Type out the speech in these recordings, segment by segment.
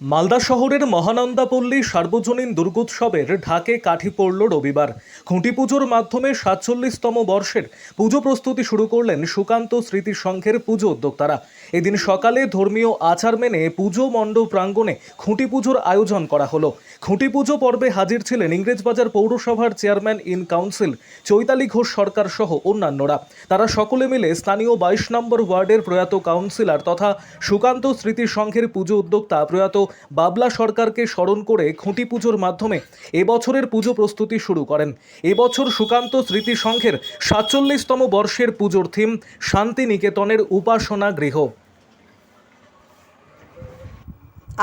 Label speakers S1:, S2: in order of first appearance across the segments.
S1: মালদা শহরের মহানন্দাপল্লী সার্বজনীন দুর্গোৎসবের ঢাকে কাঠি পড়ল রবিবার। খুঁটি পুজোর মাধ্যমে সাতচল্লিশতম বর্ষের পুজো প্রস্তুতি শুরু করলেন সুকান্ত স্মৃতি সংঘের পুজো উদ্যোক্তারা। এদিন সকালে ধর্মীয় আচার মেনে পুজো মণ্ডপ প্রাঙ্গণে খুঁটি পুজোর আয়োজন করা হলো। খুঁটি পুজো পর্বে হাজির ছিলেন ইংরেজবাজার পৌরসভার chairman in council Chaitali Ghosh Sarkar সহ অন্যান্যরা। তারা সকলে মিলে স্থানীয় বাইশ নম্বর ওয়ার্ডের প্রয়াত কাউন্সিলর তথা সুকান্ত স্মৃতি সংঘের পুজো উদ্যোক্তা প্রয়াত বাবলা সরকারকে স্মরণ করে খুঁটি পুজোর মাধ্যমে এবছরের পুজো প্রস্তুতি শুরু করেন। এবছর সুকান্ত স্মৃতি সংঘের সাতচল্লিশতম বর্ষের পুজোর থিম শান্তিনিকেতনের উপাসনা গৃহ।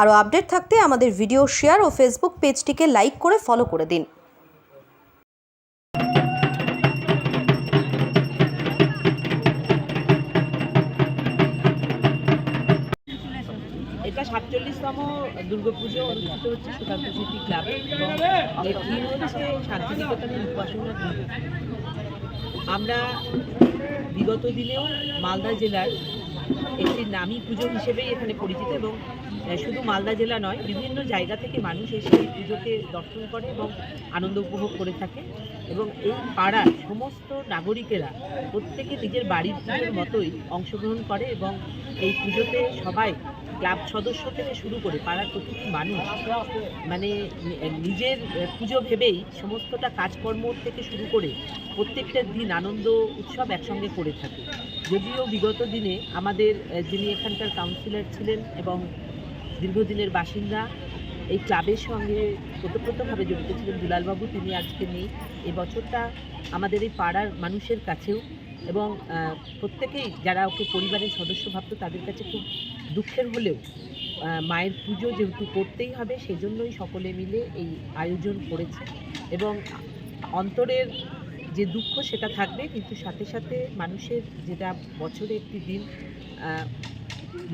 S2: আরও আপডেট থাকতে আমাদের ভিডিও শেয়ার ও ফেসবুক পেজটিকে লাইক করে ফলো করে দিন।
S3: এটা সাতচল্লিশতম দুর্গাপুজো অনুষ্ঠিত হচ্ছে সুকান্ত স্মৃতি ক্লাবে। এবং হচ্ছে শান্তিনিকেতনের উপাসনা আমরা বিগত দিনেও মালদা জেলার একটি নামী পুজো হিসেবেই এখানে পরিচিত এবং শুধু মালদা জেলা নয়, বিভিন্ন জায়গা থেকে মানুষ এসে এই পুজোকে দর্শন করে এবং আনন্দ উপভোগ করে থাকে। এবং এই পাড়ার সমস্ত নাগরিকেরা প্রত্যেকে নিজের বাড়ির পুজোর মতোই অংশগ্রহণ করে এবং এই পুজোতে সবাই ক্লাব সদস্য থেকে শুরু করে পাড়ার প্রতিটি মানুষ মানে নিজের পুজো ভেবেই সমস্তটা কাজকর্ম থেকে শুরু করে প্রত্যেকটা দিন আনন্দ উৎসব একসঙ্গে করে থাকে। যদিও বিগত দিনে আমাদের, যিনি এখানকার কাউন্সিলর ছিলেন এবং দীর্ঘদিনের বাসিন্দা এই ক্লাবের সঙ্গে ওতপ্রোতভাবে জড়িত ছিলেন দুলালবাবু। তিনি আজকে নেই। বছরটা আমাদের এই পাড়ার মানুষের কাছেও এবং প্রত্যেকেই যারা ওকে পরিবারের সদস্য ভাবত, তাদের কাছে খুব দুঃখের হলেও মায়ের পুজো যেহেতু করতেই হবে, সেজন্যই সকলে মিলে এই আয়োজন করেছে। এবং অন্তরের যে দুঃখ সেটা থাকবে, কিন্তু সাথে সাথে মানুষের যেটা বছরে একটি দিন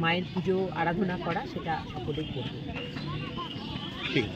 S3: মায়ের পুজো, আরাধনা করা, সেটা সকলেই করবে। king.